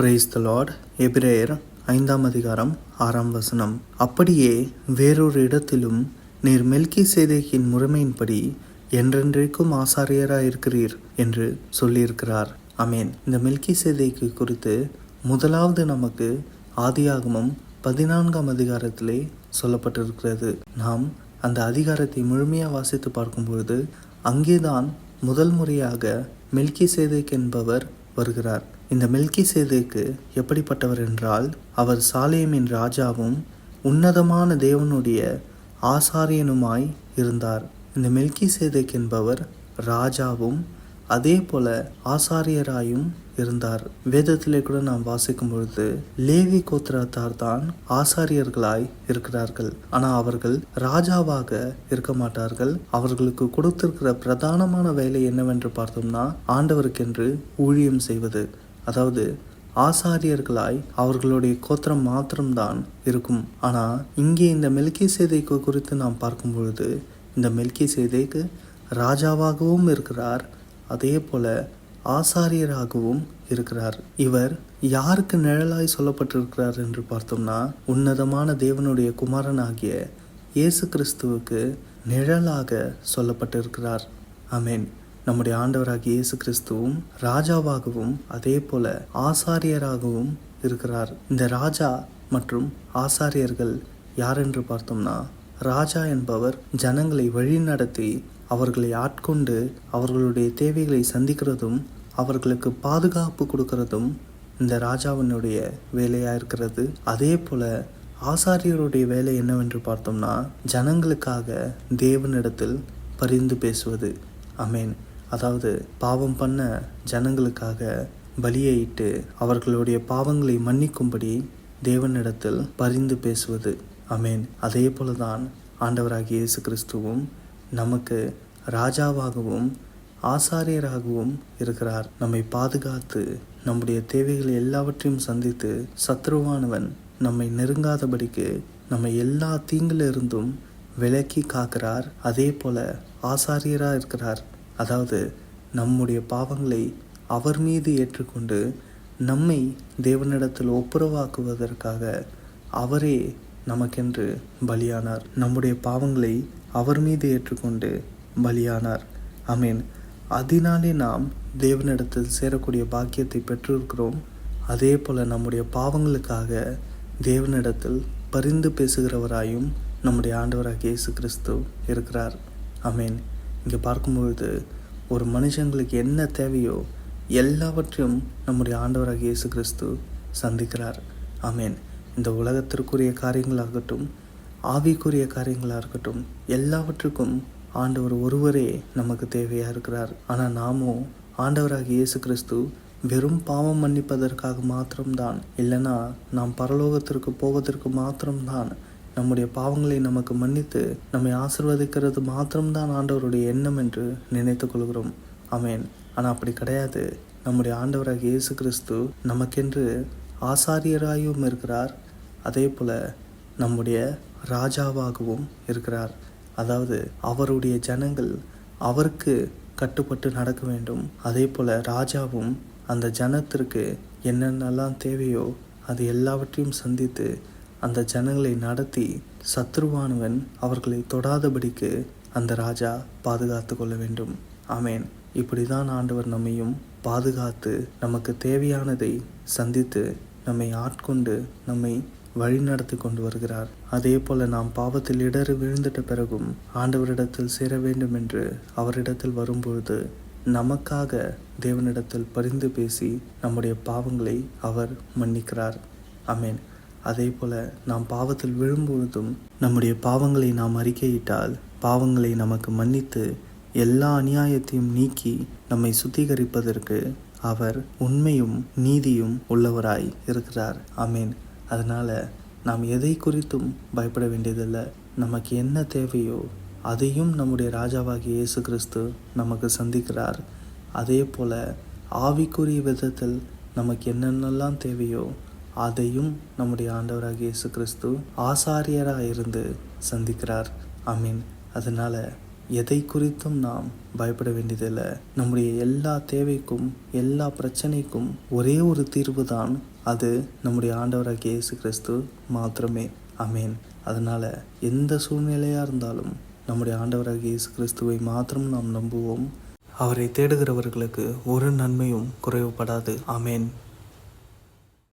Praise the Lord எபிரேயர் ஐந்தாம் அதிகாரம் ஆறாம் வசனம். அப்படியே வேறொரு இடத்திலும் நீர் மெல்கி சேதேக்கின் முறைமையின்படி என்றென்றைக்கும் ஆசாரியராக இருக்கிறீர் என்று சொல்லியிருக்கிறார். அமேன் இந்த மெல்கி சேதைக்கு குறித்து முதலாவது நமக்கு ஆதியாகமம் பதினான்காம் அதிகாரத்திலே சொல்லப்பட்டிருக்கிறது. நாம் அந்த அதிகாரத்தை முழுமையாக வாசித்து பார்க்கும்பொழுது அங்கேதான் முதல் முறையாக மெல்கி சேதைக் என்பவர் வருகிறார். இந்த மெல்கி சேதுக்கு எப்படிப்பட்டவர் என்றால் அவர் சாலேமின் ராஜாவும் உன்னதமான தேவனுடைய ஆசாரியனுமாய் இருந்தார். இந்த மெல்கி சேதுக் என்பவர் ராஜாவும் அதே போல ஆசாரியராயும் இருந்தார். வேதத்திலே கூட நாம் வாசிக்கும் பொழுது லேவி கோத்திரத்தார் தான் ஆசாரியர்களாய் இருக்கிறார்கள். ஆனால் அவர்கள் ராஜாவாக இருக்க மாட்டார்கள். அவர்களுக்கு கொடுத்திருக்கிற பிரதானமான வேலை என்னவென்று பார்த்தோம்னா ஆண்டவருக்கென்று ஊழியம் செய்வது. அதாவது ஆசாரியர்களாய் அவர்களுடைய கோத்திரம் மாத்திரம்தான் இருக்கும். ஆனால் இங்கே இந்த மெல்கி சேதைக்கு குறித்து நாம் பார்க்கும் பொழுது இந்த மெல்கி சேதைக்கு ராஜாவாகவும் இருக்கிறார் அதே போல ஆசாரியராகவும் இருக்கிறார். இவர் யாருக்கு நிழலாய் சொல்லப்பட்டிருக்கிறார் என்று பார்த்தோம்னா உன்னதமான தேவனுடைய குமாரனாகிய இயேசு கிறிஸ்துவுக்கு நிழலாக சொல்லப்பட்டிருக்கிறார். அமேன் நம்முடைய ஆண்டவராகிய இயேசு கிறிஸ்துவும் ராஜாவாகவும் அதே போல ஆசாரியராகவும் இருக்கிறார். இந்த ராஜா மற்றும் ஆசாரியர்கள் யார் என்று பார்த்தோம்னா ராஜா என்பவர் ஜனங்களை வழிநடத்தி அவர்களை ஆட்கொண்டு அவர்களுடைய தேவைகளை சந்திக்கிறதும் அவர்களுக்கு பாதுகாப்பு கொடுக்கறதும் இந்த ராஜாவினுடைய வேலையாக இருக்கிறது. அதே போல ஆசாரியருடைய வேலை என்னவென்று பார்த்தோம்னா ஜனங்களுக்காக தேவனிடத்தில் பரிந்து பேசுவது. அமேன். அதாவது பாவம் பண்ண ஜனங்களுக்காக பலியிட்டு அவர்களுடைய பாவங்களை மன்னிக்கும்படி தேவனிடத்தில் பரிந்து பேசுவது. அமேன் அதே போலதான் ஆண்டவராகிய இயேசு கிறிஸ்துவும் நமக்கு ராஜாவாகவும் ஆசாரியராகவும் இருக்கிறார். நம்மை பாதுகாத்து நம்முடைய தேவைகளை எல்லாவற்றையும் சந்தித்து சத்ருவானவன் நம்மை நெருங்காதபடிக்கு நம்மை எல்லா தீங்கிலிருந்தும் விலக்கி காக்கிறார். அதே போல ஆசாரியராக இருக்கிறார் அதாவது நம்முடைய பாவங்களை அவர் மீது ஏற்றுக்கொண்டு நம்மை தேவனிடத்தில் ஒப்புரவாக்குவதற்காக அவரே நமக்கென்று பலியானார். நம்முடைய பாவங்களை அவர் மீது ஏற்றுக்கொண்டு பலியானார். அமீன் அதனாலே நாம் தேவனிடத்தில் சேரக்கூடிய பாக்கியத்தை பெற்றிருக்கிறோம். அதே போல் நம்முடைய பாவங்களுக்காக தேவனிடத்தில் பரிந்து பேசுகிறவராயும் நம்முடைய ஆண்டவராக இயேசு கிறிஸ்து இருக்கிறார். அமீன் இங்கே பார்க்கும்பொழுது ஒரு மனுஷங்களுக்கு என்ன தேவையோ எல்லாவற்றையும் நம்முடைய ஆண்டவராக இயேசு கிறிஸ்து சந்திக்கிறார். அமீன் இந்த உலகத்திற்குரிய காரியங்களாகட்டும் ஆவிக்குரிய காரியங்களாக இருக்கட்டும் எல்லாவற்றுக்கும் ஆண்டவர் ஒருவரே நமக்கு தேவையாக இருக்கிறார். ஆனால் நாமும் ஆண்டவராக இயேசு கிறிஸ்து வெறும் பாவம் மன்னிப்பதற்காக மாத்திரம்தான் இல்லைனா நாம் பரலோகத்திற்கு போவதற்கு மாத்திரம்தான் நம்முடைய பாவங்களை நமக்கு மன்னித்து நம்மை ஆசிர்வதிக்கிறது மாத்திரம்தான் ஆண்டவருடைய எண்ணம் என்று நினைத்து கொள்கிறோம். அமேன் ஆனால் அப்படி கிடையாது. நம்முடைய ஆண்டவராக இயேசு கிறிஸ்து நமக்கென்று ஆசாரியராயும் இருக்கிறார். அதே போல் நம்முடைய ராஜாவாகவும் இருக்கிறார். அதாவது அவருடைய ஜனங்கள் அவருக்கு கட்டுப்பட்டு நடக்க வேண்டும். அதே போல் ராஜாவும் அந்த ஜனத்திற்கு என்னென்னலாம் தேவையோ அது எல்லாவற்றையும் சந்தித்து அந்த ஜனங்களை நடத்தி சத்ருவானவன் அவர்களை தொடாதபடிக்கு அந்த ராஜா பாதுகாத்து கொள்ள வேண்டும். ஆமேன். இப்படி தான் ஆண்டவர் நம்மையும் பாதுகாத்து நமக்கு தேவையானதை சந்தித்து நம்மை ஆட்கொண்டு நம்மை வழிநடத்தி கொண்டு வருகிறார். அதே போல நாம் பாவத்தில் இடறு விழுந்துட்ட பிறகும் ஆண்டவரிடத்தில் சேர வேண்டும் என்று அவரிடத்தில் வரும்பொழுது நமக்காக தேவனிடத்தில் பரிந்து பேசி நம்முடைய பாவங்களை அவர் மன்னிக்கிறார். அமேன் அதே போல நாம் பாவத்தில் விழும்பொழுதும் நம்முடைய பாவங்களை நாம் அறிக்கையிட்டால் பாவங்களை நமக்கு மன்னித்து எல்லா அநியாயத்தையும் நீக்கி நம்மை சுத்திகரிப்பதற்கு அவர் உண்மையும் நீதியும் உள்ளவராய் இருக்கிறார். அமீன் அதனால் நாம் எதை குறித்தும் பயப்பட வேண்டியதில்லை. நமக்கு என்ன தேவையோ அதையும் நம்முடைய ராஜாவாகிய இயேசு கிறிஸ்து நமக்கு சந்திக்கிறார். அதே போல் ஆவிக்குரிய விதத்தில் நமக்கு என்னென்னலாம் தேவையோ அதையும் நம்முடைய ஆண்டவராக இயேசு கிறிஸ்து ஆசாரியராக இருந்து சந்திக்கிறார். அமீன் அதனால் எதை குறித்தும் நாம் பயப்பட வேண்டியதில்லை. நம்முடைய எல்லா தேவைக்கும் எல்லா பிரச்சனைக்கும் ஒரே ஒரு தீர்வு தான் அது நம்முடைய ஆண்டவராகிய இயேசு கிறிஸ்து மாத்திரமே. அமேன் அதனால் எந்த சூழ்நிலையாக இருந்தாலும் நம்முடைய ஆண்டவராக இயேசு கிறிஸ்துவை மாத்திரம் நாம் நம்புவோம். அவரை தேடுகிறவர்களுக்கு ஒரு நன்மையும் குறைவுபடாது. அமேன்